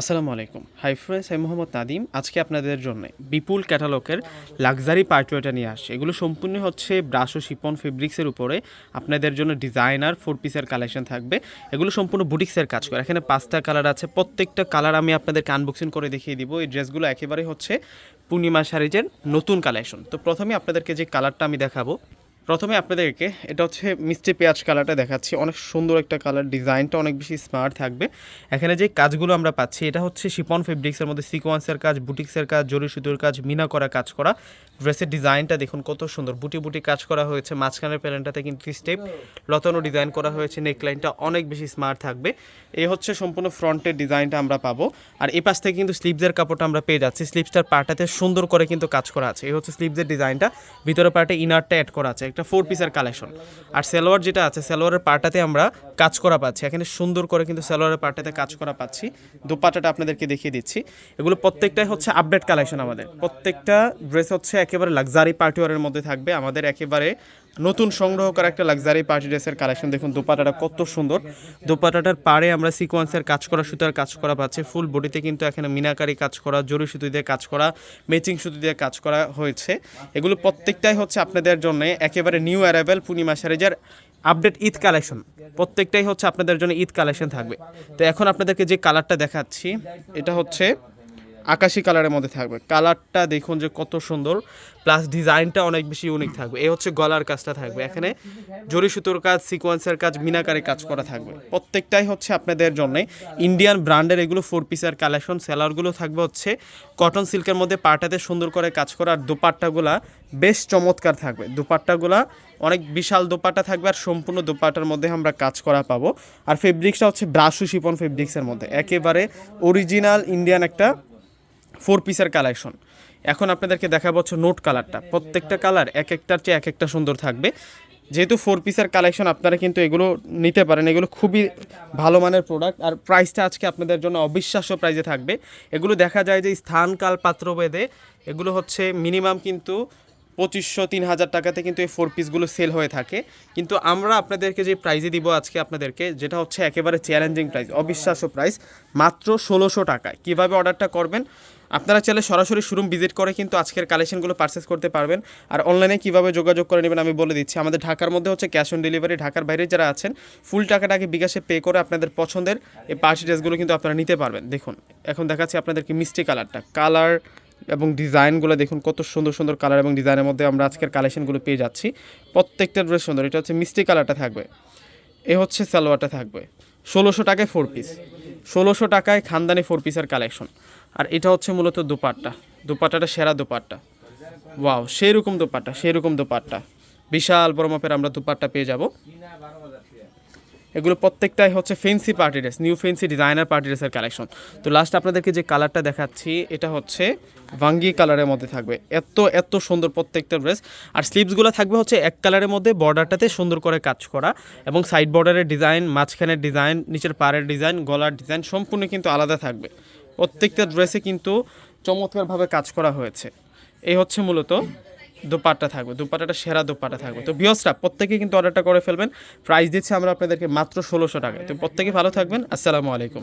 আসসালামু আলাইকুম। Hi friends, আমি মোহাম্মদ নাদিম। আজকে আপনাদের জন্য বিপুল ক্যাটালগের লাক্সারি পার্টওয়েটা নিয়ে আসছে। এগুলো সম্পূর্ণ হচ্ছে ব্রাশ ও শিপন ফেব্রিক্সের উপরে। আপনাদের জন্য ডিজাইনার ফোর পিসের কালেকশন থাকবে। এগুলো সম্পূর্ণ বুটিক্সের কাজ করে। এখানে পাঁচটা কালার আছে। প্রত্যেকটা কালার আমি আপনাদেরকে আনবক্সিং করে দেখিয়ে দিব। এই ড্রেসগুলো একেবারে হচ্ছে পূর্ণিমা শাড়িজের নতুন কালেকশন। তো প্রথমে আপনাদেরকে যে কালারটা আমি দেখাবো প্রথমে আপনাদেরকে এটা হচ্ছে মিষ্টি পেঁয়াজ কালারটা দেখাচ্ছি। অনেক সুন্দর একটা কালার, ডিজাইনটা অনেক বেশি স্মার্ট থাকবে। এখানে যে কাজগুলো আমরা পাচ্ছি, এটা হচ্ছে শিপন ফেব্রিক্সের মধ্যে সিকোয়েন্সের কাজ বুটিক্সের কাজ, জরি সুতোর কাজ, মিনা করা কাজ করা। ড্রেসের ডিজাইনটা দেখুন কত সুন্দর। বুটি বুটি কাজ করা হয়েছে। মাঝখানের প্যালেনটাতে কিন্তু স্টেপ লতানো ডিজাইন করা হয়েছে। নেকলাইনটা অনেক বেশি স্মার্ট থাকবে। এই হচ্ছে সম্পূর্ণ ফ্রন্টের ডিজাইনটা আমরা পাবো। আর এই পাশ থেকে কিন্তু স্লিভসের কাপড়টা আমরা পেয়ে যাচ্ছি। স্লিভসটার পাটাতে সুন্দর করে কিন্তু কাজ করা আছে। এই হচ্ছে স্লিভসের ডিজাইনটা। ভিতরে পার্টে ইনারটা অ্যাড করা আছে। একটা ফোর পিসের কালেকশন আর সালোয়ার যেটা আছে, সালোয়ারের পার্টাতে আমরা কাজ করা পাচ্ছি। এখানে সুন্দর করে কিন্তু সালোয়ারের পার্টাতে কাজ করা পাচ্ছি। দোপাটাটা আপনাদেরকে দেখিয়ে দিচ্ছি। এগুলো প্রত্যেকটাই হচ্ছে আপডেট কালেকশন আমাদের। প্রত্যেকটা ড্রেস হচ্ছে একেবারে লাক্সারি পার্টিওয়ারের মধ্যে থাকবে। আমাদের একেবারে নতুন সংগ্রহ করা একটা লাক্সারি পার্টি ড্রেসের কালেকশন দেখুন, দোপাটাটা কত সুন্দর। দোপাটাটার পাড়ে আমরা সিকোয়েন্সের কাজ করা, সুতার কাজ করা পাচ্ছি। ফুল বডিতে কিন্তু এখানে মিনাকারি কাজ করা জরি সুতো দিয়ে কাজ করা ম্যাচিং সুতো দিয়ে কাজ করা হয়েছে। এগুলো প্রত্যেকটাই হচ্ছে আপনাদের জন্য একেবারে নিউ অ্যারাইভেল পূর্ণিমা সারেজার আপডেট ঈদ কালেকশন। প্রত্যেকটাই হচ্ছে আপনাদের জন্য ঈদ কালেকশন থাকবে। তো এখন আপনাদেরকে যে কালারটা দেখাচ্ছি, এটা হচ্ছে আকাশি কালারের মধ্যে থাকবে। কালারটা দেখুন যে কত সুন্দর প্লাস ডিজাইনটা অনেক বেশি ইউনিক থাকবে। এই হচ্ছে গলার কাজটা থাকবে। এখানে জরি সুতোর কাজ সিকোয়েন্সের কাজ, মিনাকারে কাজ করা থাকবে। প্রত্যেকটাই হচ্ছে আপনাদের জন্য ইন্ডিয়ান ব্র্যান্ডের এগুলো ফোর পিসের কালেকশন সেলারগুলো থাকবে হচ্ছে কটন সিল্কের মধ্যে পাটাতে সুন্দর করে কাজ করা। আর দোপাট্টাগুলা বেশ চমৎকার থাকবে। দোপাট্টাগুলা অনেক বিশাল দোপাট্টা থাকবে আর সম্পূর্ণ দোপাট্টার মধ্যে আমরা কাজ করা পাবো। আর ফেব্রিক্সটা হচ্ছে ব্রাশু শিপন ফেব্রিক্সের মধ্যে। একেবারে অরিজিনাল ইন্ডিয়ান একটা ফোর পিসের কালেকশন। এখন আপনাদেরকে দেখাবো হচ্ছে নোট কালারটা। প্রত্যেকটা কালার এক একটার চেয়ে এক একটা সুন্দর থাকবে। যেহেতু ফোর পিসের কালেকশন, আপনারা কিন্তু এগুলো নিতে পারেন। এগুলো খুবই ভালো মানের প্রোডাক্ট আর প্রাইসটা আজকে আপনাদের জন্য অবিশ্বাস্য প্রাইজে থাকবে। এগুলো দেখা যায় যে স্থান কাল পাত্র ভেদে এগুলো হচ্ছে মিনিমাম কিন্তু পঁচিশশো, তিন হাজার টাকাতে কিন্তু এই ফোর পিসগুলো সেল হয়ে থাকে। কিন্তু আমরা আপনাদেরকে যে প্রাইজে দিব আজকে আপনাদেরকে, যেটা হচ্ছে একেবারে চ্যালেঞ্জিং প্রাইস অবিশ্বাস্য প্রাইস মাত্র ষোলোশো টাকায়। কীভাবে অর্ডারটা করবেন? আপনারা চাইলে সরাসরি শোরুম ভিজিট করে কিন্তু আজকের কালেকশনগুলো পারচেস করতে পারবেন। আর অনলাইনে কীভাবে যোগাযোগ করে নেবেন আমি বলে দিচ্ছি। আমাদের ঢাকার মধ্যে হচ্ছে ক্যাশ অন ডেলিভারি ঢাকার বাইরে যারা আছেন ফুল টাকাটাকে বিকাশে পে করে আপনাদের পছন্দের এই পার্টি ড্রেসগুলো কিন্তু আপনারা নিতে পারবেন। দেখুন, এখন দেখাচ্ছি আপনাদেরকে মিষ্টি কালারটা কালার এবং ডিজাইনগুলো দেখুন, কত সুন্দর সুন্দর কালার এবং ডিজাইনের মধ্যে আমরা আজকের কালেকশনগুলো পেয়ে যাচ্ছি। প্রত্যেকটা ড্রেস সুন্দর। এটা হচ্ছে মিষ্টি কালারটা থাকবে। এ হচ্ছে সালোয়ারটা থাকবে। ষোলোশো টাকায় ফোর পিস ষোলোশো টাকায় খানদানি ফোর পিসের কালেকশন আর এটা হচ্ছে মূলত দুপাট্টা। দুপাট্টাটা সেরা দুপাট্টা। ওয়াও সেই রকম দুপাট্টা সেই রকম দুপাট্টা। বিশাল বড় মাপের আমরা দুপাট্টা পেয়ে যাব। এগুলো প্রত্যেকটাই হচ্ছে fancy party dress new fancy designer party ড্রেসের কালেকশন তো লাস্ট আপনাদেরকে যে কালারটা দেখাচ্ছি, এটা হচ্ছে ভাঙ্গি কালারের মধ্যে থাকবে। এত এত সুন্দর প্রত্যেকটা ড্রেস আর স্লিভসগুলো থাকবে হচ্ছে এক কালারের মধ্যে বর্ডারটাতে সুন্দর করে কাজ করা এবং সাইড বর্ডারের ডিজাইন মাঝখানের ডিজাইন নিচের পাড়ের ডিজাইন গলার ডিজাইন সম্পূর্ণ কিন্তু আলাদা থাকবে। প্রত্যেকটা ড্রেসে কিন্তু চমৎকারভাবে কাজ করা হয়েছে। এই হচ্ছে মূলত দোপাট্টা থাকবে, দোপাট্টাটা সেরা দোপাট্টা থাকবে। তো বিয়সটা প্রত্যেকে কিন্তু অর্ডারটা করে ফেলবেন। প্রাইস দিচ্ছি আমরা আপনাদেরকে মাত্র ষোলোশো টাকায়। তো প্রত্যেকে ভালো থাকবেন। আসসালামু আলাইকুম।